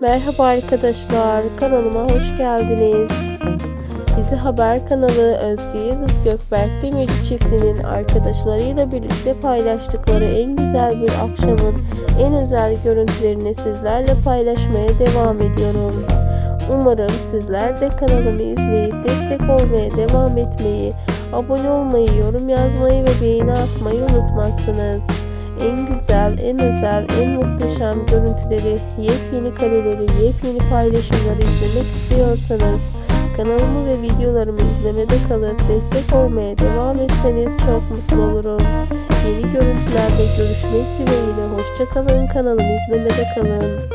Merhaba arkadaşlar, kanalıma hoş geldiniz. Dizi Haber kanalı Özge Yıldız Gökberk Demirci çiftinin arkadaşlarıyla birlikte paylaştıkları en güzel bir akşamın en özel görüntülerini sizlerle paylaşmaya devam ediyorum. Umarım sizler de kanalımı izleyip destek olmaya devam etmeyi, abone olmayı, yorum yazmayı ve beğeni atmayı unutmazsınız. En güzel, en özel, en muhteşem görüntüleri, yepyeni kareleri, yepyeni paylaşımları izlemek istiyorsanız kanalımı ve videolarımı izlemede kalıp destek olmaya devam etseniz çok mutlu olurum. Yeni görüntülerde görüşmek dileğiyle hoşçakalın kanalımı izlemede kalın.